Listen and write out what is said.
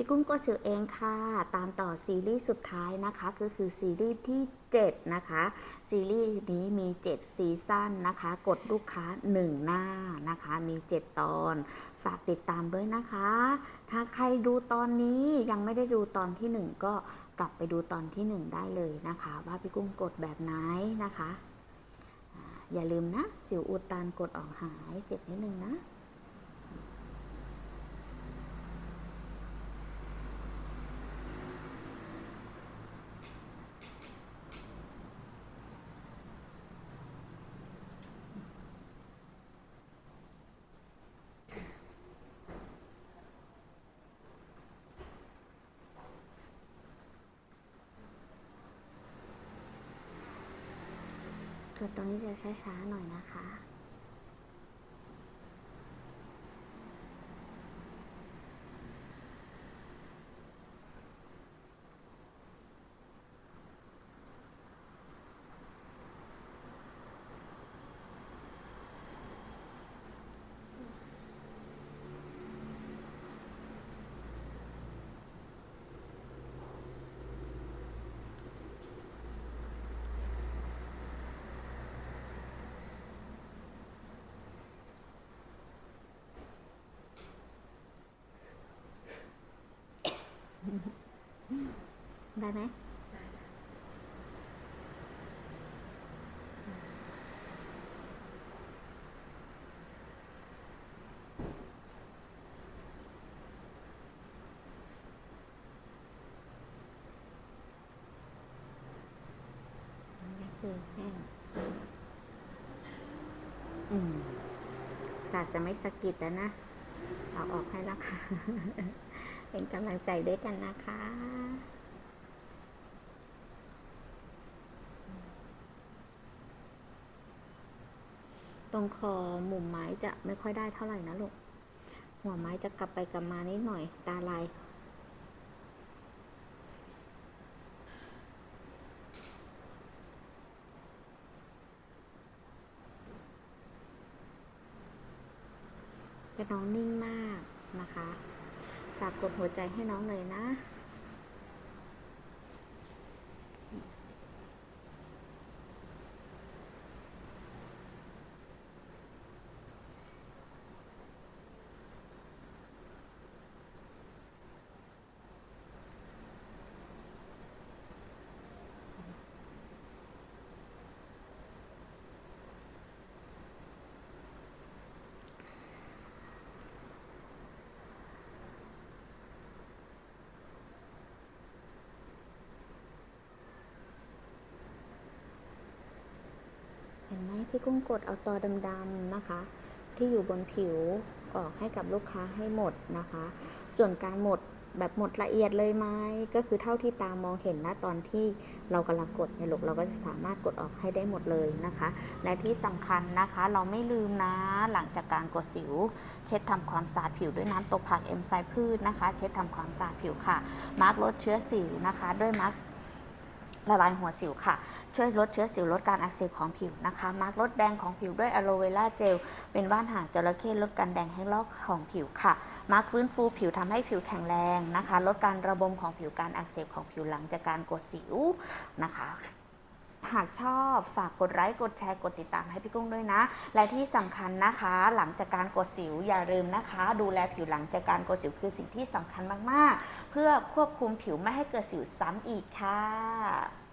พี่กุ้งก็สิวเองค่ะ ตามต่อซีรีส์สุดท้ายนะคะ ก็คือซีรีส์ที่ 7 นะคะ ซีรีส์นี้มี 7 ซีซั่นนะคะ กดลูกค้า 1 หน้านะคะ มี 7 ตอน ฝากติดตามด้วยนะคะ ถ้าใครดูตอนนี้ยังไม่ได้ดูตอนที่ 1 ก็กลับไปดูตอนที่ 1 ได้เลยนะคะ ว่าพี่กุ้งกดแบบไหนนะคะ อย่าลืมนะ สิวอุดตันกดออกหายเจ็บนิดนึงนะ เปิดตรงนี้จะช้าๆหน่อยนะคะ ได้ไหมนี่คือแห้งอืมศาสตร์จะไม่สะกิดแล้วนะ เอาออกให้แล้วค่ะ เป็นกำลังใจด้วยกันนะคะตรงคอมุมไม้จะไม่ค่อยได้เท่าไหร่นะลูก หัวไม้จะกลับไปกลับมานิดหน่อย ตาลาย น้องนิ่งมากนะคะฝากกดหัวใจให้น้องเลยนะ เห็นไหมพี่กุ้งกดเอาตัวดำๆนะคะ ที่อยู่บนผิวออกให้กับลูกค้าให้หมดนะคะ ส่วนการหมดแบบหมดละเอียดเลยไหมก็คือเท่าที่ตามองเห็นนะตอนที่เรากำลังกดเนี่ยลูกเราก็จะสามารถกดออกให้ได้หมดเลยนะคะ และที่สำคัญนะคะ เราไม่ลืมนะหลังจากการกดสิว เช็ดทำความสะอาดผิวด้วยน้ำตกผักเอนไซม์พืชนะคะ เช็ดทำความสะอาดผิวค่ะมาร์กลดเชื้อสิวนะคะ ด้วยมาร์ก ละลายหัวสิวค่ะ ช่วยลดเชื้อสิวลดการอักเสบของผิวนะคะ มาร์กลดแดงของผิวด้วยอะโลเวราเจล เป็นบ้านหางจระเข้ลดการแดงให้ลอกของผิวค่ะ มาร์กฟื้นฟูผิวทำให้ผิวแข็งแรงนะคะ ลดการระบมของผิวการอักเสบของผิวหลังจากการกดสิวนะคะ หากชอบฝากกดไลค์กดแชร์กดติดตามให้พี่กุ้งด้วยนะ และที่สำคัญนะคะ หลังจากการกดสิวอย่าลืมนะคะ ดูแลผิวหลังจากการกดสิวคือสิ่งที่สำคัญมากๆ เพื่อควบคุมผิวไม่ให้เกิดสิวซ้ำอีกค่ะ